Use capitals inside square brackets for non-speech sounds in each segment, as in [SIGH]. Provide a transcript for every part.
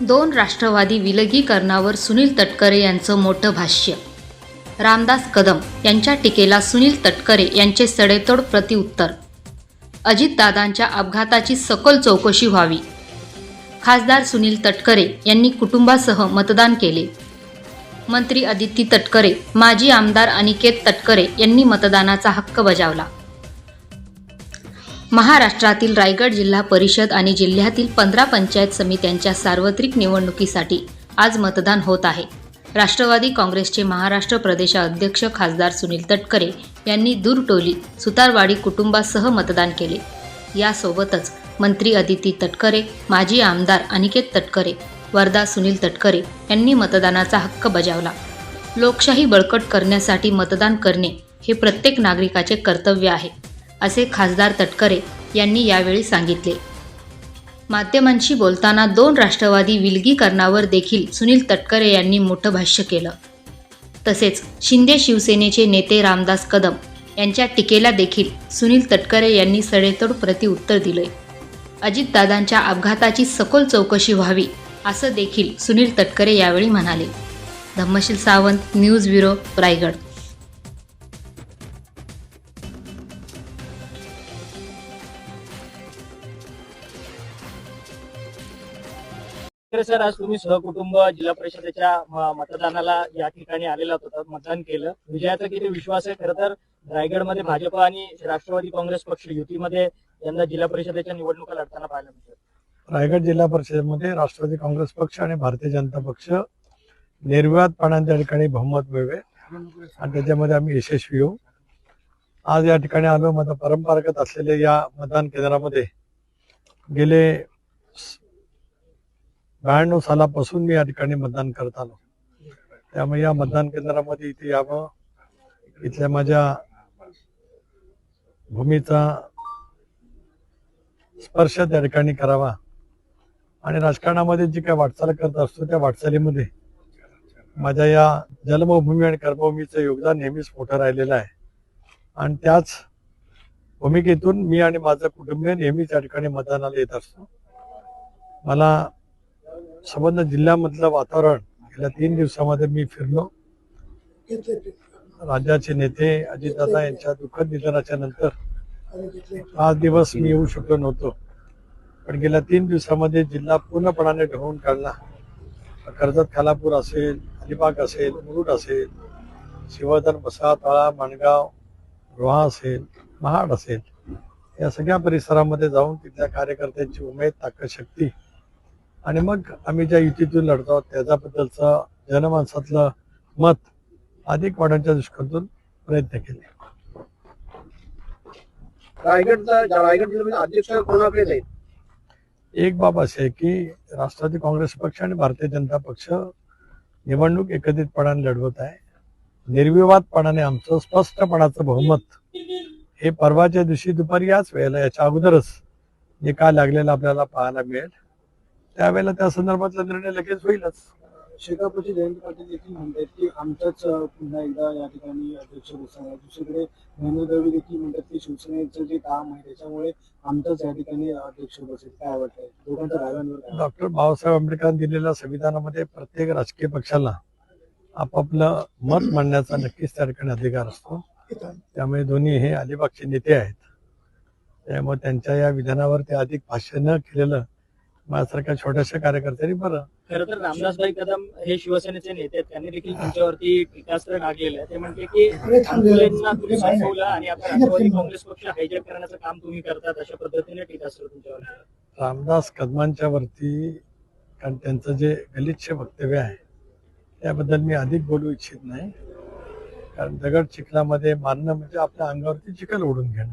दोन राष्ट्रवादी विलगीकरणावर सुनील तटकरे यांचं मोठं भाष्य. रामदास कदम यांच्या टीकेला सुनील तटकरे यांचे सडेतोड प्रतिउत्तर अजितदादांच्या अपघाताची सखोल चौकशी व्हावी. खासदार सुनील तटकरे यांनी कुटुंबासह मतदान केले. मंत्री आदित्य तटकरे माजी आमदार अनिकेत तटकरे यांनी मतदानाचा हक्क बजावला. महाराष्ट्रातील रायगड जिल्हा परिषद आणि जिल्ह्यातील पंधरा पंचायत समित्यांच्या सार्वत्रिक निवडणुकीसाठी आज मतदान होत आहे. राष्ट्रवादी काँग्रेसचे महाराष्ट्र प्रदेशाध्यक्ष खासदार सुनील तटकरे यांनी दूरटोली सुतारवाडी कुटुंबासह मतदान केले. यासोबतच मंत्री अदिती तटकरे माजी आमदार अनिकेत तटकरे वर्धा सुनील तटकरे यांनी मतदानाचा हक्क बजावला. लोकशाही बळकट करण्यासाठी मतदान करणे हे प्रत्येक नागरिकाचे कर्तव्य आहे. असे खासदार तटकरे यांनी यावेळी सांगितले. माध्यमांशी बोलताना दोन राष्ट्रवादी विलगीकरणावर देखील सुनील तटकरे यांनी मोठं भाष्य केलं. तसेच शिंदे शिवसेनेचे नेते रामदास कदम यांच्या टीकेला देखील सुनील तटकरे यांनी सडेतोड प्रतिउत्तर दिलंय. अजितदादांच्या अपघाताची सखोल चौकशी व्हावी असं देखील सुनील तटकरे यावेळी म्हणाले. Dhammashil Sawant news bureau Raigad. तर सर आज तुम्ही सहकुटुंब जिल्हा परिषदेच्या मतदानाला या ठिकाणी आलेला होता मतदान केलं. विजयाचा किती विश्वास आहे? खरं तर रायगडमध्ये भाजप आणि राष्ट्रवादी काँग्रेस पक्ष युतीमध्ये यंदा जिल्हा परिषदेच्या निवडणुका लढताना पाहायला मिळतात. रायगड जिल्हा परिषदेमध्ये राष्ट्रवादी काँग्रेस पक्ष आणि भारतीय जनता पक्ष निर्विवादपणाने त्या ठिकाणी बहुमत मिळवे. आणि त्याच्यामध्ये आम्ही यशस्वी होऊ. आज या ठिकाणी आलो मत परंपरागत असलेल्या या मतदान केंद्रामध्ये गेले ब्याण्णव सालापासून मी या ठिकाणी मतदान करत आलो. त्यामुळे या मतदान केंद्रामध्ये इथे यावं. इथल्या माझ्या भूमीचा स्पर्श त्या ठिकाणी करावा. आणि राजकारणामध्ये जी काय वाटचाल करत असतो त्या वाटचालीमध्ये माझ्या या जन्मभूमी आणि कर्मभूमीचं योगदान नेहमीच मोठं राहिलेलं आहे. आणि त्याच भूमिकेतून मी आणि माझं कुटुंबीय नेहमीच या ठिकाणी मतदानाला येत असतो. मला संबंध जिल्ह्यामधलं वातावरण गेल्या तीन दिवसामध्ये मी फिरलो. राज्याचे नेते अजितदादा यांच्या दुःखद निधनाच्या नंतर पाच दिवस मी येऊ शकलो नव्हतो. पण गेल्या तीन दिवसामध्ये जिल्हा पूर्णपणाने ढवळून काढला. कर्जत खालापूर असेल अलिबाग असेल मुरुड असेल शिवधन बसा माणगाव रोहा असेल महाड असेल या सगळ्या परिसरामध्ये जाऊन तिथल्या कार्यकर्त्यांची उमेद ताकद शक्ती आणि मग आम्ही ज्या युतीतून लढतो आहोत त्याच्याबद्दलचं जनमानसातलं मत अधिक वाढवण्याच्या दृष्टीकोनातून प्रयत्न केले. रायगडचा रायगड जिल्ह्यामध्ये अध्यक्ष कोणाकडे जाईल एक बाब अशी आहे की राष्ट्रवादी काँग्रेस पक्ष आणि भारतीय जनता पक्ष निवडणूक एकत्रितपणाने लढवत आहे. निर्विवादपणाने आमचं स्पष्टपणाचं बहुमत हे परवाच्या दिवशी दुपारी याच वेळेला याच्या अगोदरच निकाल लागलेला आपल्याला पाहायला मिळेल. त्यावेळेला त्या संदर्भातला निर्णय लगेच होईलच. शेकापची जयंत पाटील देखील म्हणतात की आमचाच अं, पुन्हा एकदा या ठिकाणी अध्यक्ष बसणार आहे दुसरीकडे महेंद्र दळवी देखील म्हणतात की शिवसेनेचं जे काम आहे त्याच्यामुळे आमचाच या ठिकाणी अध्यक्ष बसेल. काय वाटतंय? दोघांच्या डॉक्टर बाबासाहेब आंबेडकरांनी दिलेल्या संविधानामध्ये प्रत्येक राजकीय पक्षाला आपापलं मत मांडण्याचा नक्कीच त्या ठिकाणी अधिकार असतो. त्यामुळे दोन्ही हे अलिबागचे नेते आहेत. त्यामुळे त्यांच्या या विधानावर ते अधिक भाष्य न केलेलं माझ्यासारख्या छोट्याशा कार्यकर्त्यांनी बरं. खरं तर रामदासभाई कदम हे शिवसेनेचे नेते आहेत. त्यांनी देखील तुमच्यावरती टीकास्त्र गाजलेलं आहे. ते म्हणते की तुम्ही आणि आता राष्ट्रवादी काँग्रेस पक्ष हायजॅक करण्याचं काम तुम्ही करतात अशा पद्धतीने टीकास्त्र तुमच्यावर रामदास कदमांच्या वरती कारण त्यांचं जे गलिच्छ वक्तव्य आहे त्याबद्दल मी अधिक बोलू इच्छित नाही. कारण दगड चिखलामध्ये मारणं म्हणजे आपल्या अंगावरती चिखल ओढून घेणं.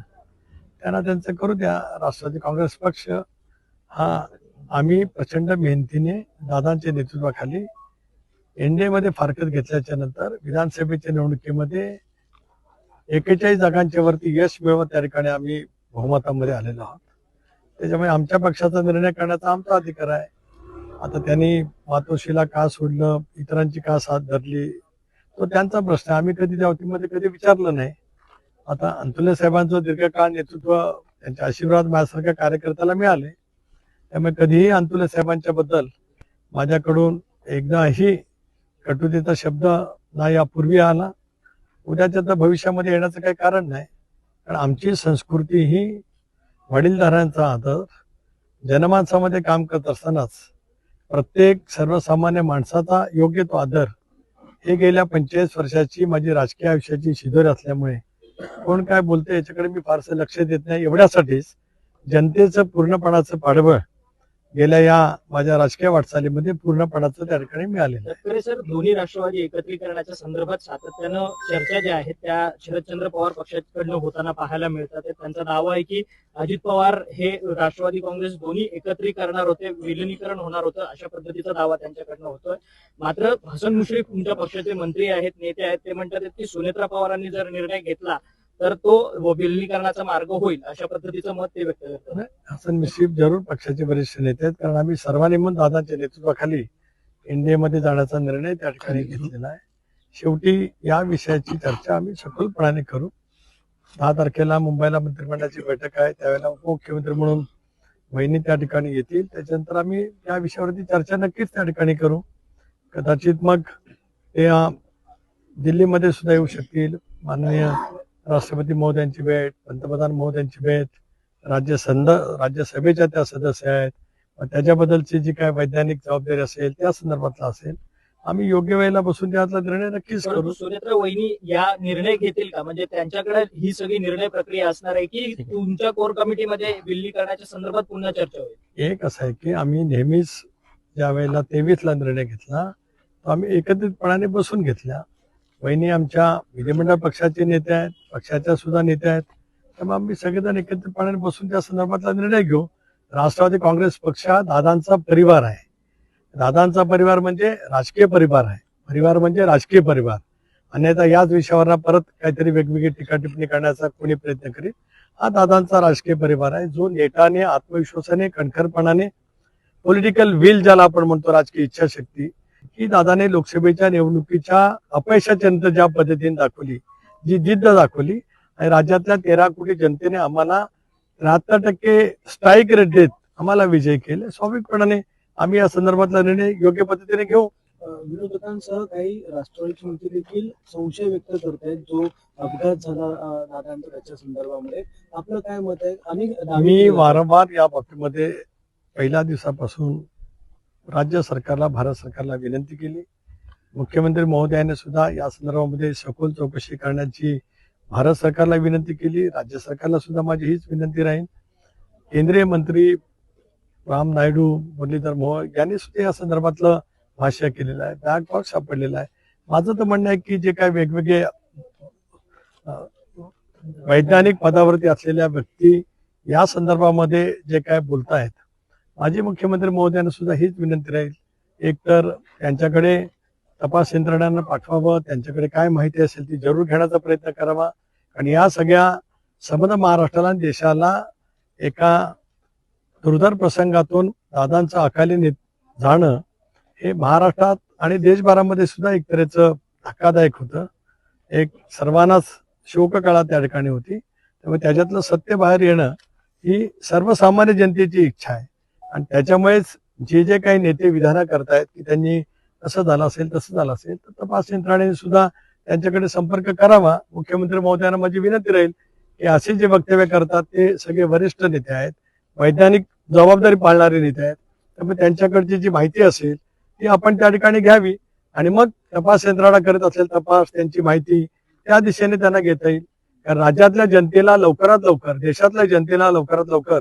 त्यांना त्यांचं करू द्या. राष्ट्रवादी काँग्रेस पक्ष हा आम्ही प्रचंड मेहनतीने दादांच्या नेतृत्वाखाली एनडीएमध्ये फारकत घेतल्याच्या नंतर विधानसभेच्या निवडणुकीमध्ये एकेचाळीस जागांच्या वरती यश मिळवत त्या ठिकाणी आम्ही बहुमतामध्ये आलेलो आहोत. त्याच्यामुळे आमच्या पक्षाचा निर्णय करण्याचा आमचा अधिकार आहे. आता त्यांनी मातोश्रीला का सोडलं इतरांची का साथ धरली तो त्यांचा प्रश्न आहे. आम्ही कधी त्या वतीमध्ये कधी विचारलं नाही. आता अंतुले साहेबांचं दीर्घकाळ नेतृत्व त्यांचे आशीर्वाद माझ्यासारख्या कार्यकर्त्याला मिळाले. त्यामुळे कधीही अंतुले साहेबांच्या बद्दल माझ्याकडून एकदाही कटुतेचा शब्द ना यापूर्वी आला. उद्याच्या तर भविष्यामध्ये येण्याचं काही कारण नाही. कारण आमची संस्कृती ही वडीलधाऱ्यांचा आदर जनमानसामध्ये काम करत असतानाच प्रत्येक सर्वसामान्य माणसाचा योग्य तो आदर हे गेल्या पंचेचाळीस वर्षाची माझी राजकीय आयुष्याची शिदोरी असल्यामुळे कोण काय बोलते याच्याकडे मी फारसं लक्ष देत नाही. एवढ्यासाठीच जनतेचं पूर्णपणाचं पाठबळ गेल्या या माझ्या राजकीय वाटचालीमध्ये पूर्णपणाचं त्या ठिकाणी मिळालेलं आहे. सर दोन्ही राष्ट्रवादी एकत्रीकरणाच्या संदर्भात सातत्यानं चर्चा ज्या आहेत त्या शरदचंद्र पवार पक्षाकडनं होताना पाहायला मिळतात. त्यांचा दावा आहे की अजित पवार हे राष्ट्रवादी काँग्रेस दोन्ही एकत्रित करणार होते विलिनीकरण होणार होतं अशा पद्धतीचा दावा त्यांच्याकडनं होतोय. मात्र हसन मुश्रीफ तुमच्या पक्षाचे मंत्री आहेत नेते आहेत ते म्हणतात की सुनेत्रा पवारांनी जर निर्णय घेतला तर तो विलिनीकरणाचा मार्ग होईल अशा पद्धतीचं मत ते व्यक्त करतात. हसन मिश्रीफ जरूर पक्षाचे वरिष्ठ नेते आहेत कारण आम्ही सर्वांनी म्हणून दादांच्या नेतृत्वाखाली एनडीएमध्ये जाण्याचा निर्णय त्या ठिकाणी घेतलेला आहे. शेवटी या विषयाची चर्चा आम्ही सखोलपणाने करू. दहा तारखेला मुंबईला मंत्रिमंडळाची बैठक आहे त्यावेळेला उपमुख्यमंत्री म्हणून वहिनी त्या ठिकाणी येतील. त्याच्यानंतर आम्ही या विषयावरती चर्चा नक्कीच त्या ठिकाणी करू. कदाचित मग ते दिल्लीमध्ये सुद्धा येऊ शकतील. माननीय राष्ट्रपती महोदयांची भेट पंतप्रधान महोदयांची भेट राज्य संद राज्यसभेच्या त्या सदस्य आहेत. त्याच्याबद्दलची जी काय वैज्ञानिक जबाबदारी असेल त्या संदर्भातला असेल आम्ही योग्य वेळेला बसून त्यातला निर्णय नक्कीच करू. सुनेत्रा वहिनी या निर्णय घेतील का? म्हणजे त्यांच्याकडे ही सगळी निर्णय प्रक्रिया असणार आहे की. तुमच्या कोर कमिटीमध्ये विलिनीकरणाच्या संदर्भात पुन्हा चर्चा होईल? एक असं आहे की आम्ही नेहमीच ज्या वेळेला तेवीसला निर्णय घेतला तो आम्ही एकत्रितपणाने बसून घेतला. वहिनी आमच्या विधिमंडळ पक्षाचे नेते आहेत पक्षाच्या सुद्धा नेते आहेत. त्यामुळे आम्ही सगळेजण एकत्रितपणाने बसून त्या संदर्भातला निर्णय घेऊ. राष्ट्रवादी काँग्रेस पक्ष हा दादांचा परिवार आहे. दादांचा परिवार म्हणजे राजकीय परिवार आहे. परिवार म्हणजे राजकीय परिवार. अन्यथा याच विषयावर परत काहीतरी वेगवेगळी टीका टिप्पणी करण्याचा कोणी प्रयत्न करीत हा दादांचा राजकीय परिवार आहे जो नेटाने आत्मविश्वासाने कणखरपणाने पॉलिटिकल विल ज्याला आपण म्हणतो राजकीय इच्छाशक्ती ही दादाने लोकसभेच्या निवडणुकीच्या अपयशाच्या नंतर ज्या पद्धतीने दाखवली जी जिद्द दाखवली आणि राज्यातल्या तेरा कोटी जनतेने आम्हाला त्र्याहत्तर टक्के स्ट्राईक रेट देत आम्हाला विजय केले. स्वाभाविकपणाने आम्ही या संदर्भातला निर्णय योग्य पद्धतीने घेऊ. विरोधकांसह काही राष्ट्रवादीचे मंत्री देखील संशय व्यक्त करतायत जो अपघात झाला अं, दादांचा त्याच्या संदर्भामध्ये. आपलं काय मत आहे? मी केले वारंवार या बाबतीमध्ये पहिल्या दिवसापासून राज्य सरकारला भारत सरकारला विनंती केली. मुख्यमंत्री महोदयाने सुद्धा या संदर्भामध्ये सखोल चौकशी करण्याची भारत सरकारला विनंती केली. राज्य सरकारला सुद्धा माझी हीच विनंती राहील. केंद्रीय मंत्री राम नायडू मुरलीधर मोहन यांनी सुद्धा या संदर्भातलं भाष्य केलेलं आहे. बॅग बॉक्स सापडलेला आहे. माझं तर म्हणणं आहे की जे काय वेगवेगळे वैज्ञानिक पदावरती असलेल्या व्यक्ती या संदर्भामध्ये जे काय बोलतायत माजी मुख्यमंत्री महोदयांना सुद्धा हीच विनंती राहील. एकतर त्यांच्याकडे तपास यंत्रणांना पाठवावं त्यांच्याकडे काय माहिती असेल ती जरूर घेण्याचा प्रयत्न करावा. आणि या सगळ्या संबंध महाराष्ट्राला आणि देशाला एका दुर्धर प्रसंगातून दादांचं अकाली ने जाणं हे महाराष्ट्रात आणि देशभरामध्ये सुद्धा एक तऱ्हेचं धक्कादायक होतं. एक सर्वांनाच शोककळा त्या ठिकाणी होती. त्यामुळे त्याच्यातलं सत्य बाहेर येणं ही सर्वसामान्य जनतेची इच्छा आहे. आणि त्याच्यामुळेच जे जे काही नेते विधानं करतायत की त्यांनी असं झालं असेल तसं झालं असेल तर तपास यंत्रणेने सुद्धा त्यांच्याकडे संपर्क करावा. मुख्यमंत्री महोदयांना माझी विनंती राहील की असे जे वक्तव्य करतात ते सगळे वरिष्ठ नेते आहेत वैज्ञानिक जबाबदारी पाळणारे नेते आहेत. त्यामुळे त्यांच्याकडची जी माहिती असेल ती आपण त्या ठिकाणी घ्यावी. आणि मग तपास यंत्रणा करत असेल तपास त्यांची माहिती त्या दिशेने त्यांना घेता येईल. कारण राज्यातल्या जनतेला लवकरात लवकर देशातल्या जनतेला लवकरात लवकर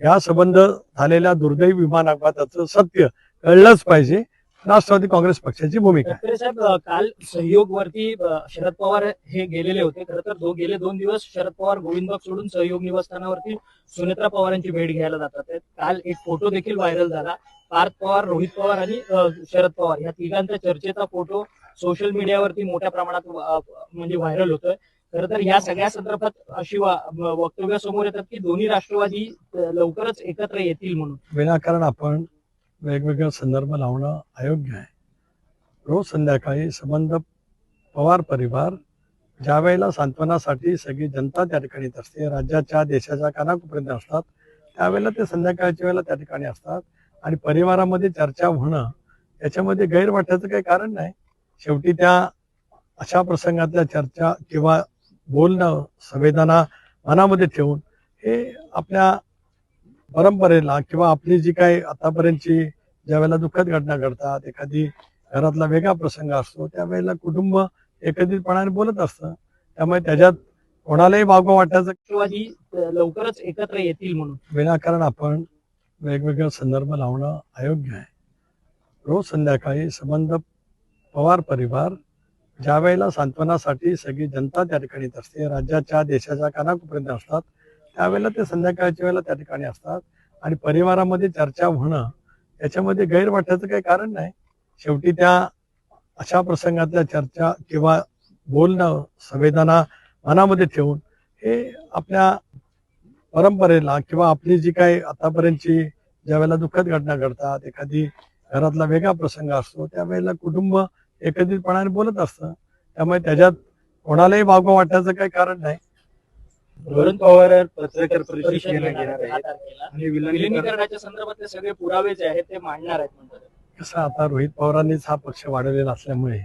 या संबंध झालेल्या दुर्दैवी विमान अपघाताचं सत्य कळलंच पाहिजे. राष्ट्रवादी काँग्रेस पक्षाची भूमिका आहे. साहेब काल सहयोगवरती वरती शरद पवार हे गेलेले होते. खरं तर दो गेले दोन दिवस शरद पवार गोविंद सोडून सहयोग निवासस्थानावरती सुनेत्रा पवारांची भेट घ्यायला जातात. काल एक फोटो देखील व्हायरल झाला. पार्थ पवार रोहित पवार आणि शरद पवार या तिघांचा चर्चेचा फोटो सोशल मीडियावरती मोठ्या प्रमाणात म्हणजे व्हायरल होतोय. खर तर या सगळ्या संदर्भात अशी वा- वक्तव्य समोर येतात की दोन्ही राष्ट्रवादी लवकरच एकत्र येतील म्हणून. विनाकारण आपण वेगवेगळा संदर्भ लावणं अयोग्य आहे. रोज संध्याकाळी संबंध पवार परिवार ज्या वेळेला सांत्वनासाठी सगळी जनता त्या ठिकाणी येत असते राज्याच्या देशाच्या कानाकोपर्यंत असतात त्यावेळेला ते संध्याकाळच्या वेळेला त्या ठिकाणी असतात. आणि परिवारामध्ये चर्चा होणं याच्यामध्ये गैर वाटायचं काही कारण नाही. शेवटी त्या अशा प्रसंगातल्या चर्चा किंवा बोलणं संवेदना मनामध्ये ठेवून हे आपल्या परंपरेला किंवा आपली जी काही आतापर्यंतची ज्या वेळेला दुःखद घटना घडतात एखादी घरातला वेगळा प्रसंग असतो त्यावेळेला कुटुंब एकत्रितपणाने बोलत असतं. त्यामुळे त्याच्यात कोणालाही वागवं वाटायचं किंवा ही लवकरच एकत्र येतील म्हणून. विनाकारण आपण वेगवेगळे संदर्भ लावणं अयोग्य आहे. रोज संध्याकाळी संबंध पवार परिवार ज्या वेळेला सांत्वनासाठी सगळी जनता त्या ठिकाणी असते राज्याच्या देशाच्या कानाकोपर्यंत असतात त्यावेळेला ते संध्याकाळच्या वेळेला त्या ठिकाणी असतात. आणि परिवारामध्ये चर्चा होणं याच्यामध्ये गैर वाटायचं काही कारण नाही. शेवटी त्या अशा प्रसंगातल्या चर्चा किंवा बोलणं संवेदना मनामध्ये ठेवून हे आपल्या परंपरेला किंवा आपली जी काही आतापर्यंतची ज्या वेळेला दुःखद घटना घडतात एखादी घरातला वेगळा प्रसंग असतो त्यावेळेला कुटुंब एकत्रितपणाने बोलत असतं. त्यामुळे त्याच्यात कोणालाही वागवं वाटायचं काही कारण नाही. वरुण पवार पत्रकार परिषद घेणार आहेत. आणि विलगीकरण विलिनीकरणाच्या संदर्भातले सगळे पुरावे जे आहेत ते मांडणार आहेत म्हणतात. कसं आता रोहित पवारांनीच हा पक्ष वाढवलेला असल्यामुळे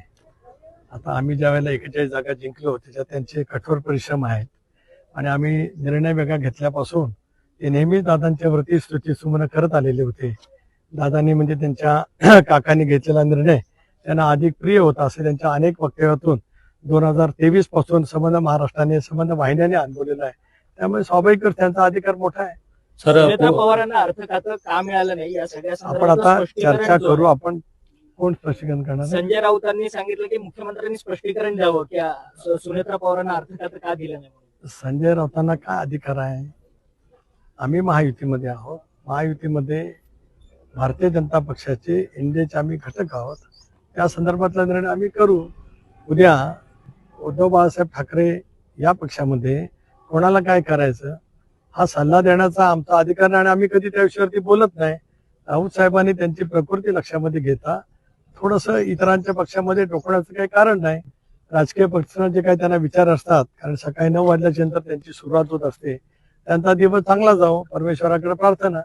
आता आम्ही ज्या वेळेला एकेचाळीस जागा जिंकलो त्याच्यात त्यांचे कठोर परिश्रम आहेत. आणि आम्ही निर्णय वेगळा घेतल्यापासून ते नेहमीच दादांच्या वरती स्तुती सुमन करत आलेले होते. दादांनी म्हणजे त्यांच्या [CLEARS THROAT] काकांनी घेतलेला निर्णय त्यांना अधिक प्रिय होता असे त्यांच्या अनेक वक्तव्यातून दोन हजार तेवीसपासून संबंध महाराष्ट्राने संबंध वाहिन्याने अनुभवलेला आहे. त्यामुळे स्वाभाविकच त्यांचा अधिकार मोठा आहे. सुनेत्रा पवारांना अर्थ खातं का मिळालं नाही या सगळ्या आपण आता चर्चा करू. आपण कोण स्पष्टीकरण करणार? संजय राऊतांनी सांगितलं की मुख्यमंत्र्यांनी स्पष्टीकरण द्यावं. की सुनेत्रा पवारांना अर्थ खातं का दिलं नाही. संजय राऊतांना काय अधिकार आहे? आम्ही महायुतीमध्ये आहोत. महायुतीमध्ये भारतीय जनता पक्षाचे इंडियाचे आम्ही घटक आहोत. त्या संदर्भातला निर्णय आम्ही करू. उद्या उद्धव बाळासाहेब ठाकरे या पक्षामध्ये कोणाला काय करायचं हा सल्ला देण्याचा आमचा अधिकार नाही आणि आम्ही कधी त्या विषयावरती बोलत नाही. राऊत साहेबांनी त्यांची प्रकृती लक्षामध्ये घेता थोडंसं इतरांच्या पक्षामध्ये टोकण्याचं काही कारण नाही. राजकीय पक्षांना जे काही त्यांना विचार असतात कारण सकाळी नऊ वाजल्याच्या नंतर त्यांची सुरुवात होत असते. त्यांचा दिवस चांगला जाओ परमेश्वराकडे प्रार्थना.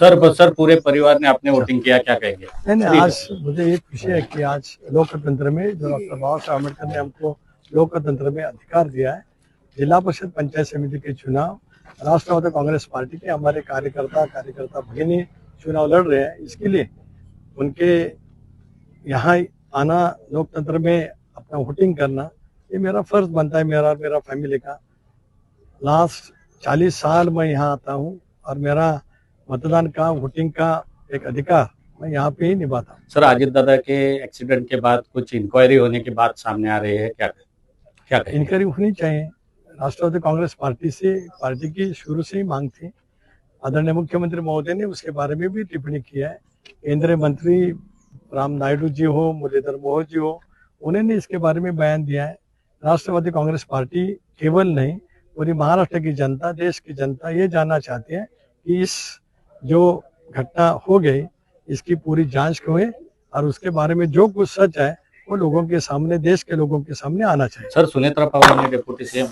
सर सर पूरे परिवार ने आपने वोटिंग किया क्या कहेंगे? नहीं नहीं आज मुझे एक खुशी है कि आज लोकतंत्र में जो डॉक्टर बाबा साहब अंबेडकर ने हमको लोकतंत्र में अधिकार दिया है जिला परिषद पंचायत समिति के चुनाव राष्ट्रवादी कांग्रेस पार्टी के हमारे कार्यकर्ता कार्यकर्ता भगिनी चुनाव लड़ रहे हैं। इसके लिए उनके यहाँ आना लोकतंत्र में अपना वोटिंग करना ये मेरा फ़र्ज़ बनता है मेरा और मेरा फैमिली का। लास्ट चालीस साल मैं यहाँ आता हूँ और मेरा मतदान का वोटिंग का एक अधिकार मैं यहाँ पे ही निभाता हूँ। सर अजित दादा के एक्सीडेंट के बाद कुछ इंक्वायरी होने की बात सामने आ रही है क्या क्या इंक्वायरी होनी चाहिए। राष्ट्रवादी कांग्रेस पार्टी से पार्टी की शुरू से ही मांग थी। आदरणीय मुख्यमंत्री महोदय ने उसके बारे में भी टिप्पणी किया है। केंद्रीय मंत्री राम नायडू जी हो मुरलीधर मोहोळ जी हो उन्होंने इसके बारे में बयान दिया है। राष्ट्रवादी कांग्रेस पार्टी केवल नहीं पूरी महाराष्ट्र की जनता देश की जनता ये जानना चाहती है कि इस जो घटना हो गई इसकी पूरी जांच हुए और उसके बारे में जो कुछ सच है वो लोगों के सामने देश के लोगों के सामने आना चाहिए। सर सुनेत्रा पवार ने डेप्यूटी सीएम।